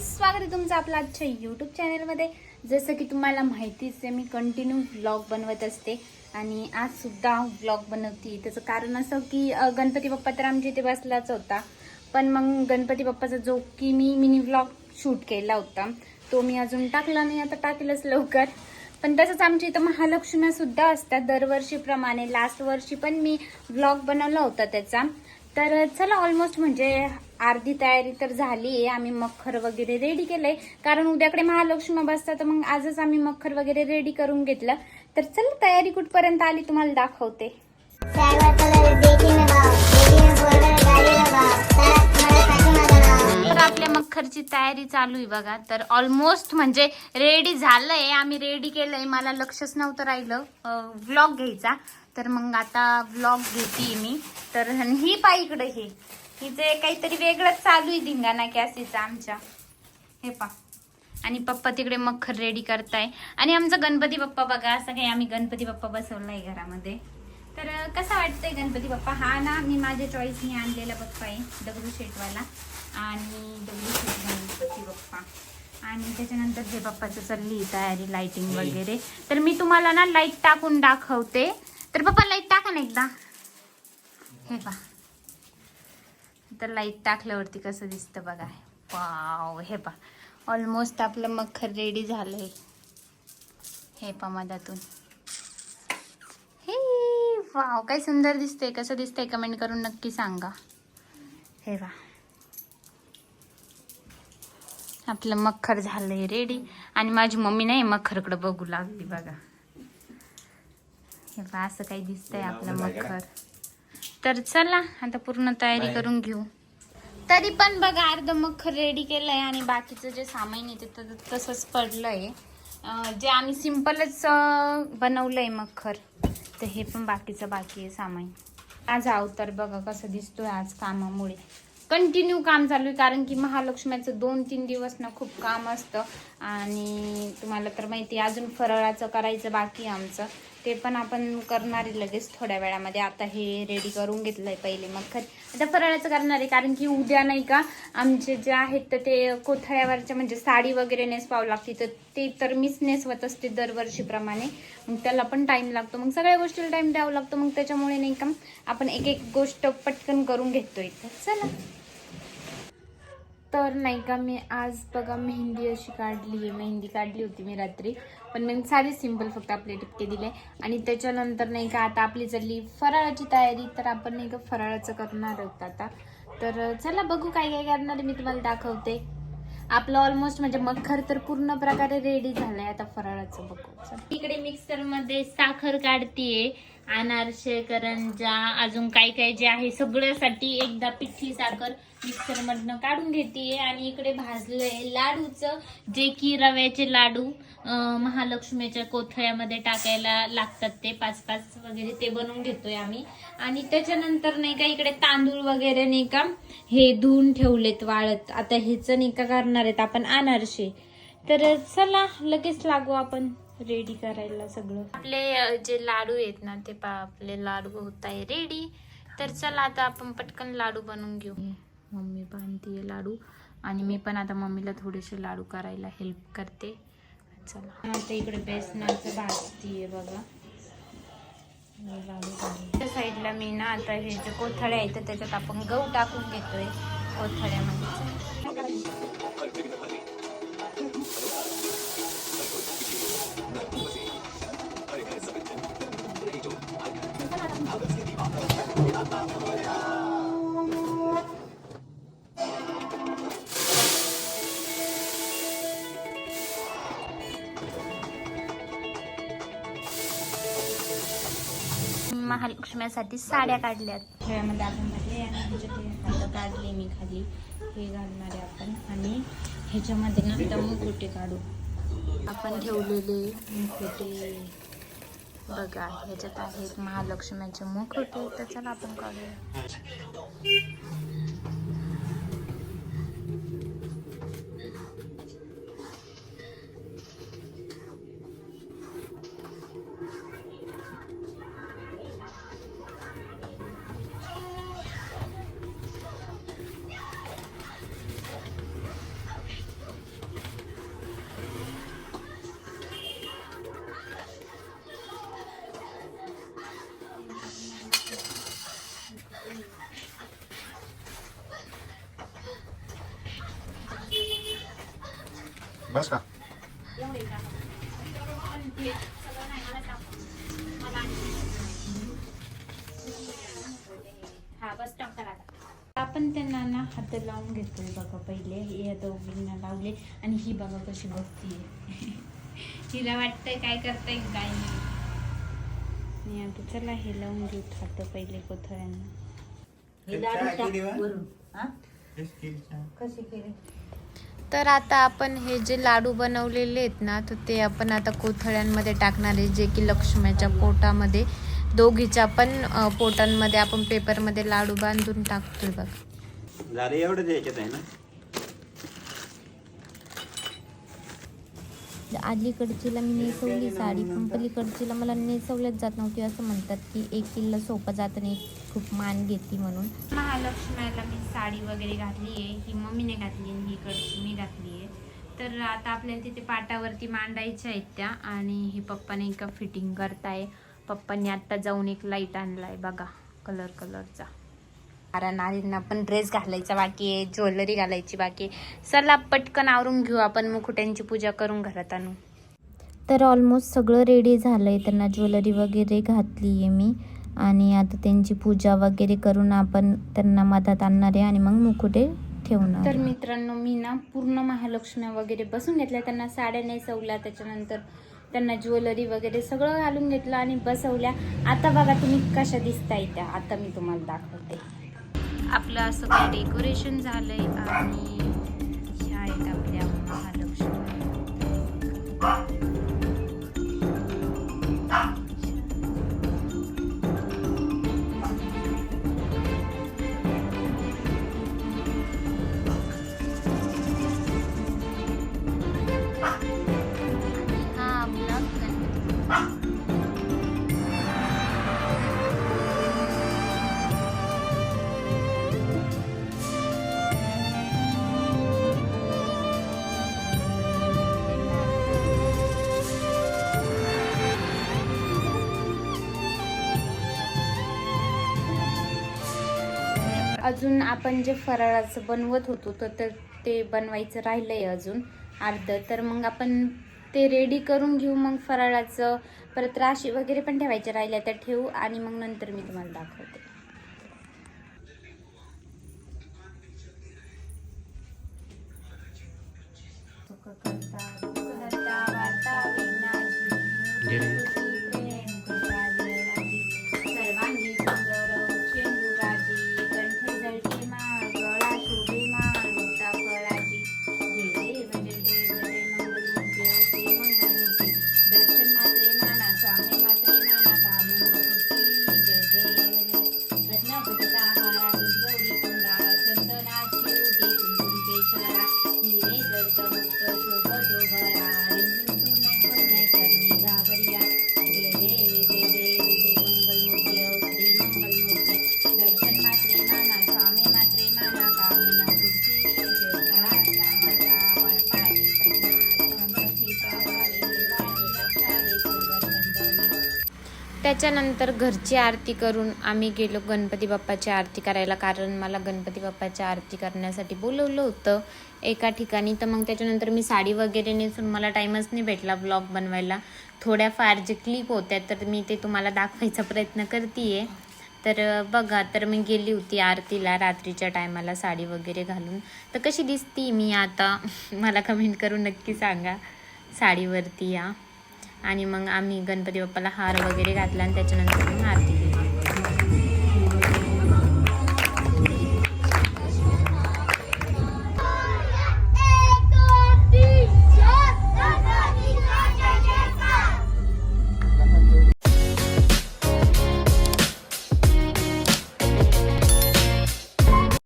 स्वागत आहे तुमचं आपलं आजच्या यूट्यूब चॅनलमध्ये जसं की तुम्हाला माहितीच आहे मी कंटिन्यू व्लॉग बनवत असते. आणि आज सुद्धा व्लॉग बनवते. त्याचं कारण असं की गणपती बाप्पा तर आमच्या इथे बसलाच होता. पण मग गणपती बाप्पाचा जो की मी मिनी व्लॉग शूट केला होता तो मी अजून टाकला नाही. आता टाकेलच लवकर. पण तसंच आमच्या इथं महालक्ष्म्या सुद्धा असतात. दरवर्षीप्रमाणे लास्ट वर्षी पण मी व्लॉग बनवला होता त्याचा. तर चला ऑलमोस्ट म्हणजे अर्धी तयारी तर झाली आहे. आम्ही मखर वगैरे रेडी केलंय. कारण उद्याकडे महालक्ष्मी बसतात तर मग आजच आम्ही मखर वगैरे रेडी करून घेतलं. तर चल तयारी कुठपर्यंत आली तुम्हाला दाखवते. तर आपल्या मखरची तयारी चालू आहे बघा. तर ऑलमोस्ट म्हणजे रेडी झालंय. आम्ही रेडी केलंय. मला लक्षच नव्हतं राहिलं. व्लॉग घ्यायचा. तर मग आता व्लॉग घेते मी. तर ही पाय इकडे हे. हिचे काहीतरी वेगळंच चालू आहे धिंगाणा कॅसीचा आमच्या. हे पा आणि पप्पा तिकडे मखर रेडी करताय. आणि आमचा गणपती बाप्पा बघा असं काही आम्ही गणपती बाप्पा बसवलाय घरामध्ये. तर कसा वाटतंय गणपती बाप्पा हा ना मी माझ्या चॉईसने आणलेला बाप्पा आहे दगडू शेटवाला आणि दगडू शेट गणपती बाप्पा आणि त्याच्यानंतर जे बाप्पाचं चालली तयारी लाइटिंग वगैरे. तर मी तुम्हाला ना लाइट टाकून दाखवते. तर पप्पा लाइट टाका ना एकदा. हे पा तर लाइट टाकल्यावरती कसं दिसतं बघा. वाव हे पा ऑलमोस्ट आपलं मखर रेडी झालंय. हे पा मधातून. हे वाव काय सुंदर दिसतंय. कसं दिसतंय कमेंट करून नक्की सांगा. हे वा आपलं मखर झालंय रेडी आणि माझी मम्मी नाही मखरकडे बघू लागली बघा. हे पहा असं काही दिसतंय आपलं मखर तर चला आता पूर्ण तयारी करून घेऊ. तरी पण बघा अर्ध मखर रेडी केलंय आणि बाकीचं जे सामान आहे ते तर तसंच पडलंय. अं, जे आम्ही सिम्पलच बनवलंय मखर तर हे पण बाकीचं बाकी आहे सामान. आज अवतार बघा कसं दिसतोय आज कामामुळे. कंटिन्यू काम चालू आहे कारण की महालक्ष्म्याचं दोन तीन दिवस ना खूप काम असतं. आणि तुम्हाला तर माहिती आहे, अजून फराळाचं करायचं बाकी आहे आमचं. ते पण आपण करणार आहे लगेच थोड्या वेळामध्ये. आता हे रेडी करून घेतलंय पहिले मग खरी आता फराळाचं करणार आहे कारण की उद्या नाही का आमचे जे आहेत तर ते कोथळ्यावरच्या म्हणजे साडी वगैरे नेसवावं लागते. तर ते तर मीच नेसवत असते दरवर्षीप्रमाणे. मग त्याला पण टाईम लागतो. मग सगळ्या गोष्टीला टाईम द्यावा लागतो. मग त्याच्यामुळे नाही का आपण एक एक गोष्ट पटकन करून घेतोय तर चला. तर नाही का मी आज बघा मेहंदी अशी काढली आहे. मेहंदी काढली होती मी रात्री. पण मी साधी सिंपल फक्त आपले टिपके दिले. आणि त्याच्यानंतर नाही का आता आपली चालली फराळाची तयारी तर आपण नाही का फराळाचं करणार आहोत आता. तर चला बघू काय काय करणार आहे मी तुम्हाला दाखवते. आपलं ऑलमोस्ट म्हणजे मखर तर पूर्ण प्रकारे रेडी झालंय आता फराळाचं बघू. इकडे मिक्सरमध्ये साखर काढतीये. अनारसे करंजा अजून काय काय जे आहे सगळ्यासाठी एकदा पिठली साखर मिक्सरमधनं काढून घेते. आणि इकडे भाजलंय लाडूचं जे की रव्याचे लाडू महालक्ष्मीच्या कोथळ्यामध्ये टाकायला लागतात ते पाच पाच वगैरे ते बनवून घेतोय आम्ही. आणि त्याच्यानंतर नाही का इकडे तांदूळ वगैरे नाही का हे धुवून ठेवलेत वाळत. आता ह्याचं नाही का करणार आहेत आपण अनारसे. तर चला लगेच लागू आपण. रेडी करायला सगळं. आपले जे लाडू आहेत ना ते पा आपले लाडू होत आहे रेडी तर चला आता आपण पटकन लाडू बनवून घेऊ. मम्मी बांधतीये लाडू. आणि मी पण आता मम्मीला थोडेसे लाडू करायला हेल्प करते. चला. आता इकडे बेसनाचं भाजतीये बघा. हे. त्या साईडला मी ना आता हे जे कोथळे आहेत तर त्याच्यात आपण गहू टाकून घेतोय. कोथळ्यामध्ये. महालक्ष्म्यासाठी साड्या काढल्यात. खेळामध्ये आपण घातले आणि ह्याच्यात हे हात काढले मी खाली. हे घालणार आहे आपण. आणि ह्याच्यामध्ये ना आता मुकुटे काढू. आपण ठेवलेले. मुकुटे. बघा ह्याच्यात आहेत महालक्ष्म्याचे मुकुटे. तर चला आपण काढूया. बस का हा आपण त्यांना ना हात लावून घेतोय बघा पहिले. या दोघींना लावले आणि ही बघा कशी बघतीये हिला वाटतंय काय करताय काय नाही. आता चला हे लावून घेऊ हात पहिले कोथळ्यांना. कसे केले? तर आता आपण हे जे लाडू बनवलेले आहेत ना तर ते आपण आता कोथळ्यांमध्ये टाकणार आहे जे की लक्ष्म्याच्या पोटामध्ये दोघीच्या पण पोटांमध्ये आपण पेपरमध्ये लाडू बांधून टाकतोय बघ. झाले एवढं द्यायच्यात आहे ना? अलीकडचीला मी नेसवली साडी पण पलीकडचीला मला नेसवल्याच जात नव्हती असं म्हणतात की एक किल्ला सोपं जात नाही खूप मान घेते म्हणून. महालक्ष्मीला मी साडी वगैरे घातली आहे ही मम्मीने घातली आहे ही कडची मी घातली आहे. तर आता आपल्याला तिथे पाटावरती मांडायच्या आहेत त्या आणि हे पप्पाने एका फिटिंग करताय. पप्पांनी आत्ता जाऊन एक लाइट आणला आहे बघा कलर कलरचा कारण नारींना पण ड्रेस घालायचा बाकी आहे ज्वेलरी घालायची बाकी आहे. चला पटकन आवरून घेऊ आपण मुकुट्यांची पूजा करून घरात आणू. तर ऑलमोस्ट सगळं रेडी झालं आहे त्यांना ज्वेलरी वगैरे घातली आहे मी. आणि आता त्यांची पूजा वगैरे करून आपण त्यांना मधात आणणार आहे आणि मग मुकुटे ठेवणार तर मित्रांनो मी ना पूर्ण महालक्ष्म्या वगैरे बसून घेतल्या. त्यांना साड्या नेसवल्या. त्याच्यानंतर त्यांना ज्वेलरी वगैरे सगळं घालून घेतलं आणि बसवल्या. आता बघा तुम्ही कशा दिसताय त्या. आता मी तुम्हाला दाखवते. आपलं असं काही डेकोरेशन झालंय आणि ह्या आहेत आपल्या महालक्ष्मी. अजून आपण जे फराळाचं बनवत होतो तर तर ते बनवायचं राहिलं आहे अजून अर्ध. तर मग आपण ते रेडी करून घेऊ मग फराळाचं. परत राशी वगैरे पण ठेवायच्या राहिल्या त्या ठेवू आणि मग नंतर मी तुम्हाला दाखवते. त्याच्यानंतर घरची आरती करून आम्ही गेलो गणपती बाप्पाची आरती करायला कारण मला गणपती बाप्पाची आरती करण्यासाठी बोलवलं होतं एका ठिकाणी. तर मग त्याच्यानंतर मी साडी वगैरे नेसून मला टाईमच नाही भेटला ब्लॉग बनवायला. थोड्याफार जे क्लिप होत्या तर मी ते तुम्हाला दाखवायचा प्रयत्न करते तर बघा तर मी गेली होती आरतीला रात्रीच्या टायमाला साडी वगैरे घालून. तर कशी दिसती मी आता? मला कमेंट करून नक्की सांगा. साडीवरती या. आणि मग आम्ही गणपती बाप्पाला हार वगैरे घातला आणि त्याच्यानंतर मग आरती केली.